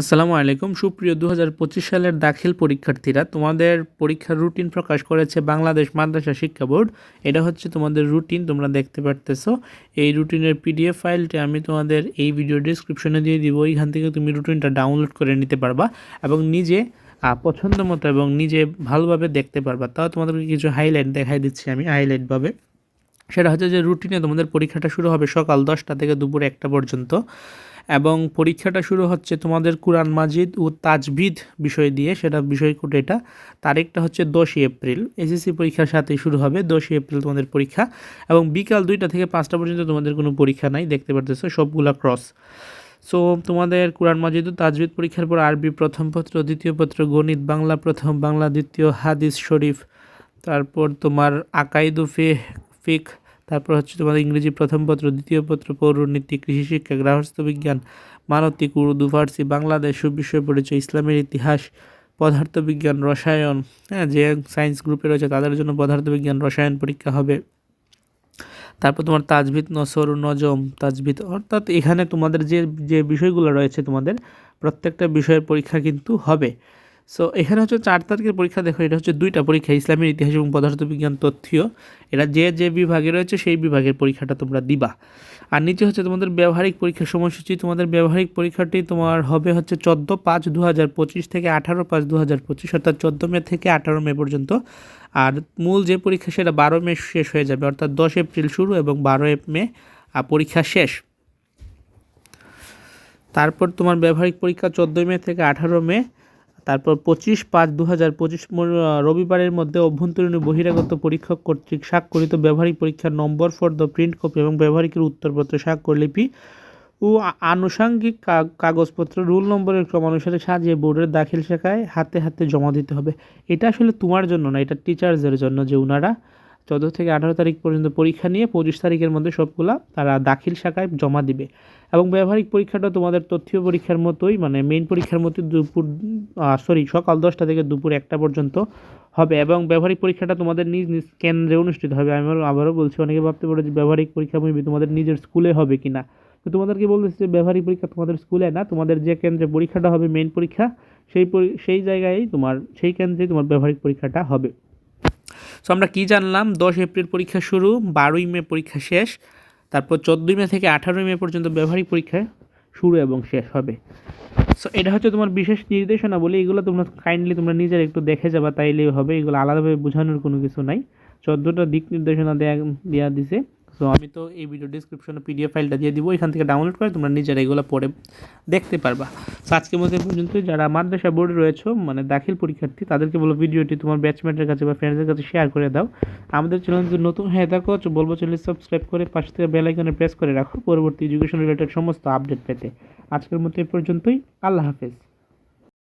আসসালামু আলাইকুম। সুপ্রিয় দু হাজার পঁচিশ সালের দাখিল পরীক্ষার্থীরা, তোমাদের পরীক্ষার রুটিন প্রকাশ করেছে বাংলাদেশ মাদ্রাসা শিক্ষা বোর্ড। এটা হচ্ছে তোমাদের রুটিন, তোমরা দেখতে পারতেছো। এই রুটিনের পিডিএফ ফাইলটি আমি তোমাদের এই ভিডিও ডিসক্রিপশনে দিয়ে দিব। এইখান থেকে তুমি রুটিনটা ডাউনলোড করে নিতে পারবা এবং নিজে পছন্দ মতো এবং নিজে ভালোভাবে দেখতে পারবা। তাও তোমাদেরকে কিছু হাইলাইট দেখাই দিচ্ছি আমি হাইলাইটভাবে। সেটা হচ্ছে যে রুটিনে তোমাদের পরীক্ষাটা শুরু হবে সকাল দশটা থেকে দুপুর একটা পর্যন্ত। এবং পরীক্ষাটা শুরু হচ্ছে তোমাদের কুরআন মাজিদ ও তাজবিদ বিষয় দিয়ে, সেটা বিষয় কোটে এটা। তারিখটা হচ্ছে দশই এপ্রিল। এসএসসি পরীক্ষার সাথে শুরু হবে দশই এপ্রিল তোমাদের পরীক্ষা এবং বিকাল দুইটা থেকে পাঁচটা পর্যন্ত তোমাদের কোনো পরীক্ষা নাই, দেখতে পারতেছো, সবগুলা ক্রস সো তোমাদের কোরআন মাজিদ ও তাজবিদ পরীক্ষার পর আরবি প্রথম পত্র, দ্বিতীয় পত্র, গণিত, বাংলা প্রথম, বাংলা দ্বিতীয়, হাদিস শরীফ, তারপর তোমার আকাইদু ফে ফিক তারপর হচ্ছে তোমাদের ইংরেজি প্রথম পত্র, দ্বিতীয় পত্র, পৌরনীতি, কৃষি শিক্ষা, গৃহস্থ বিজ্ঞান মানবিক উর্দু, ফার্সি, বাংলাদেশ, সুবিষয় পরিচয়, ইসলামের ইতিহাস, পদার্থবিজ্ঞান, রসায়ন হ্যাঁ যে সায়েন্স গ্রুপে রয়েছে তাদের জন্য পদার্থবিজ্ঞান, রসায়ন পরীক্ষা হবে। তারপর তোমার তাজবিদ, নসর, নজম, তাজবিদ, অর্থাৎ এখানে তোমাদের যে যে বিষয়গুলো রয়েছে তোমাদের, প্রত্যেকটা বিষয়ের পরীক্ষা কিন্তু হবে। সো এখানে হচ্ছে চার তারিখের পরীক্ষা দেখো, এটা হচ্ছে দুইটা পরীক্ষা ইসলামের ইতিহাস এবং পদার্থবিজ্ঞান তথ্য। এটা যে যে বিভাগে রয়েছে, সেই বিভাগের পরীক্ষাটা তোমরা দিবা। আর নিচে হচ্ছে তোমাদের ব্যবহারিক পরীক্ষার সময়সূচি। তোমাদের ব্যবহারিক পরীক্ষাটি তোমার হবে হচ্ছে চোদ্দ পাঁচ দু হাজার পঁচিশ থেকে আঠারো পাঁচ দু হাজার পঁচিশ, অর্থাৎ চোদ্দ মে থেকে আঠারো মে পর্যন্ত। আর মূল যে পরীক্ষা, সেটা বারো মে শেষ হয়ে যাবে, অর্থাৎ দশ এপ্রিল শুরু এবং বারো মে পরীক্ষা শেষ। তারপর তোমার ব্যবহারিক পরীক্ষা চোদ্দোই মে থেকে আঠারো মে তারপর পঁচিশ পাঁচ দু হাজার পঁচিশ রবিবারের মধ্যে অভ্যন্তরীণ বহিরাগত পরীক্ষক কর্তৃক স্বাক্ষরিত ব্যবহারিক পরীক্ষার number for the print copy এবং ব্যবহারিকের উত্তরপত্র স্বাক্ষরলিপি ও আনুষাঙ্গিক কাগজপত্র রুল নম্বরের ক্রমানুসারে সাজিয়ে বোর্ডের দাখিল শাখায় হাতে হাতে জমা দিতে হবে। এটা আসলে তোমার জন্য না, এটা টিচার্সদের জন্য যে ওনারা চোদ্দ থেকে আঠারো তারিখ পর্যন্ত পরীক্ষা নিয়ে পঁচিশ তারিখের মধ্যে সবগুলা তারা দাখিল শাখায় জমা দিবে। এবং ব্যবহারিক পরীক্ষাটা তোমাদের তথ্য পরীক্ষার মতোই মানে মেইন পরীক্ষার মতোই দুপুর সরি সকাল দশটা থেকে দুপুর একটা পর্যন্ত হবে। এবং ব্যবহারিক পরীক্ষাটা তোমাদের নিজ নিজ কেন্দ্রে অনুষ্ঠিত হবে। আমি আবারও- বলছি, অনেকে ভাবতে পারে যে ব্যবহারিক পরীক্ষা মেবি তোমাদের নিজের স্কুলে হবে কি না তো তোমাদেরকে বলতেছি যে ব্যবহারিক পরীক্ষা তোমাদের স্কুলে না, তোমাদের যে কেন্দ্রে পরীক্ষাটা হবে মেইন পরীক্ষা, সেই সেই জায়গায় তোমার, সেই কেন্দ্রেই তোমার ব্যবহারিক পরীক্ষাটা হবে। সো আমরা কী জানলাম? দশ এপ্রিল পরীক্ষা শুরু, বারোই মে পরীক্ষা শেষ, তারপর চোদ্দোই মে থেকে আঠারোই মে পর্যন্ত ব্যবহারিক পরীক্ষা শুরু এবং শেষ হবে। সো এটা হচ্ছে তোমার বিশেষ নির্দেশনা বলে এগুলো তোমরা কাইন্ডলি তোমরা নিজের একটু দেখে যাবা তাইলে হবে। এগুলো আলাদাভাবে বোঝানোর কোনো কিছু নাই। চোদ্দোটা দিক নির্দেশনা দেয়া দেওয়া দিছে। সো আমি তো এই ভিডিও ডিসক্রিপশনে পিডিএফ ফাইলটা দিয়ে দিব, এখান থেকে ডাউনলোড করে তোমরা নিজেরা এগুলো পড়ে দেখতে পারবা। সো আজকের মধ্যে পর্যন্ত যারা মাদ্রাসা বোর্ডে রয়েছে মানে দাখিল পরীক্ষার্থী, তাদেরকে বলো ভিডিওটি তোমার ব্যাচমেটের কাছে বা ফ্রেন্ডসদের কাছে শেয়ার করে দাও। আমাদের চ্যানেল যদি নতুন হয়ে থাকো বলব চ্যানেল সাবস্ক্রাইব করে পাশে থেকে বেল আইকনে প্রেস করে রাখো। পরবর্তী এডুকেশন রিলেটেড সমস্ত আপডেট পেতে। আজকের মতো এই পর্যন্তই। আল্লাহ হাফেজ।